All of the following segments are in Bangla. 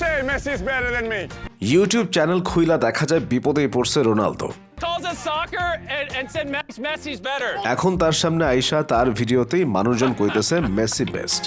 say Messi's better than me? YouTube channel খুইলা দেখা যায় বিপদে পড়ছে রোনালদো। Messi-. এখন তার সামনে আইসা তার ভিডিওতেই মানুষজন কইতেছে মেসি বেস্ট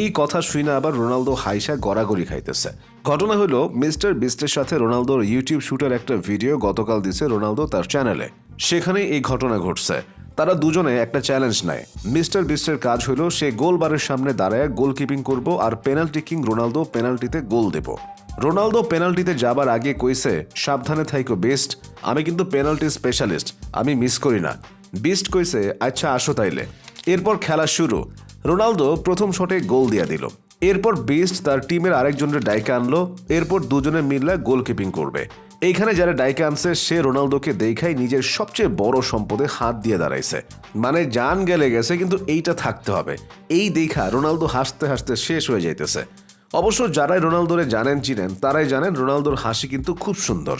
এই কথা শুনে আবার রোনালদো হাইসা গড়াগড়ি খাইতেছে। ঘটনা হলো মিস্টার বিস্টের সাথে রোনালদোর ইউটিউব শুটের একটা ভিডিও গতকাল দিছে রোনালদো তার চ্যানেলে সেখানে এই ঘটনা ঘটছে। তারা দুজনে একটা চ্যালেঞ্জ নেয়। মিস্টার বিস্টের কাজ হলো, সে গোলবারের সামনে দাঁড়ায় গোলকিপিং করব আর পেনাল্টি কিং রোনালদো পেনাল্টিতে গোল দেব। রোনালদো পেনাল্টিতে যাবার আগে কইছে, সাবধানে থাইকো বেস্ট, আমি কিন্তু পেনাল্টি স্পেশালিস্ট, আমি মিস করি না। বিস্ট কইছে আচ্ছা আসো তাইলে। এরপর খেলা শুরু। রোনালদো প্রথম শটে গোল দিয়া দিল। এরপর বিস্ট তার টিমের আরেকজনের ডাইকে আনলো। এরপর দুজনে মিললে গোলকিপিং করবে। এইখানে যারা ডাইকে আনছে, সে রোনালদোকে দেখাই নিজের সবচেয়ে বড় সম্পদে হাত দিয়ে দাঁড়াইছে। মানে জান গেলে গেছে, কিন্তু এইটা থাকতে হবে। এই দেখা রোনালদো হাসতে হাসতে শেষ হয়ে যাইতেছে। অবশ্য যারাই রোনালদোরে জানেন, চিনেন, তারাই জানেন রোনালদোর হাসি কিন্তু খুব সুন্দর।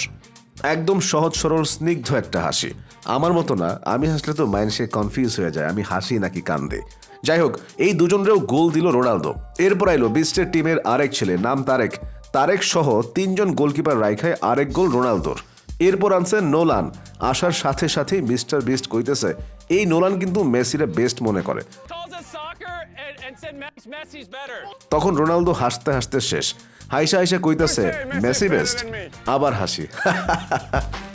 একদম সহজ, সরল, স্নিগ্ধ একটা হাসি। আমার মতো না, আমি হাসলে তো মাইন্ড সে কনফিউজ হয়ে যায়, আমি হাসি নাকি কান্দে। যাই হোক, এই দুজনরেও গোল দিল রোনালদো। এরপর আইলো বিস্টের টিমের আরেক ছেলে, নাম তারেক। তারেক সহ তিনজন গোলকিপার রাইখায় আরেক গোল রোনালদোর। এরপর আনছে নোলান। আসার সাথে সাথেই মিস্টার বিস্ট কইতেছে এই নোলান কিন্তু মেসিরে বেস্ট মনে করে. তখন রোনালদো হাসতে হাসতে শেষ। হাইসা হাইসা কইতেছে মেসি বেস্ট। আবার হাসি।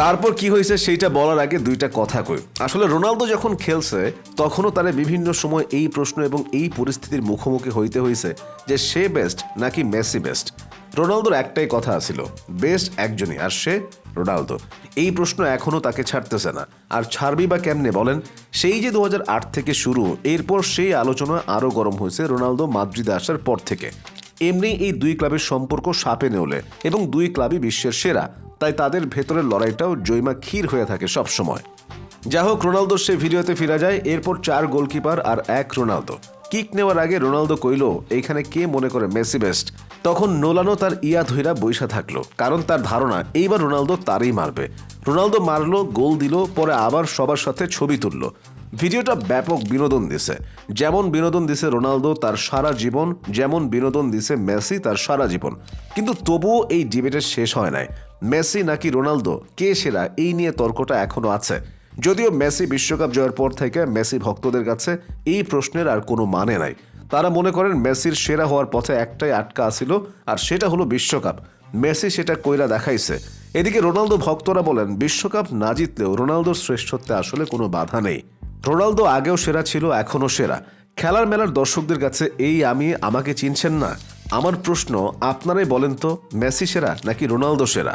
তারপর কি হয়েছে সেইটা বলার আগে দুইটা কথা কই। আসলে রোনালদো যখন খেলছে, তখনও তার বিভিন্ন সময় এই প্রশ্ন এবং এই পরিস্থিতির মুখোমুখি হইতে হয়েছে যে সে বেস্ট নাকি মেসি বেস্ট রোনালদোর একটাই কথা ছিল বেস্ট একজনই, আর সে রোনালদো। এই প্রশ্ন এখনও তাকে ছাড়তেছে না। আর ছাড়বি বা কেমনে বলেন? সেই যে দু হাজার আট থেকে শুরু, এরপর সেই আলোচনা আরও গরম হয়েছে রোনালদো মাদ্রিদে আসার পর থেকে। এমনি এই দুই ক্লাবের সম্পর্ক সাপে নেওলে এবং দুই ক্লাবই বিশ্বের সেরা। তাই তাদের ভেতরের লড়াইটাও জৈমা ক্ষীর হয়ে থাকে সব সময়। যা হোক, রোনালদোর সে ভিডিওতে ফিরা যায়, এরপর চার গোলকিপার আর এক রোনালদো। কিক নেওয়ার আগে রোনালদো কইল, এইখানে কে মনে করে মেসি বেস্ট তখন নোলানো তার ইয়া ধৈরা বৈশা থাকল, কারণ তার ধারণা, এইবার রোনালদো তারই মারবে। রোনালদো মারলো, গোল দিল, পরে আবার সবার সাথে ছবি তুললো। ভিডিওটা ব্যাপক বিনোদন দিছে। যেমন বিনোদন দিছে রোনালদো, তার সারা জীবন। যেমন বিনোদন দিছে মেসি, তার সারা জীবন। কিন্তু তবুও এই ডিবেটের শেষ হয় নাই। মেসি নাকি রোনালদো? কে সেরা? এই নিয়ে তর্কটা এখনও আছে। যদিও মেসি বিশ্বকাপ জয়ের পর থেকে মেসি ভক্তদের কাছে এই প্রশ্নের আর কোনো মানে নাই। তারা মনে করেন মেসির সেরা হওয়ার পথে একটাই আটকা আছিল, আর সেটা হলো বিশ্বকাপ। মেসি সেটা কইরা দেখাইছে। এদিকে রোনালদো ভক্তরা বলেন, বিশ্বকাপ না জিতলেও রোনালদোর শ্রেষ্ঠত্বে আসলে কোনো বাধা নেই। রোনালদো আগেও সেরা ছিল, এখনও সেরা। খেলার মেলার দর্শকদের কাছে এই আমি আমাকে চিনছেন না। আমার প্রশ্ন, আপনারাই বলেন তো, মেসি সেরা নাকি রোনালদো সেরা?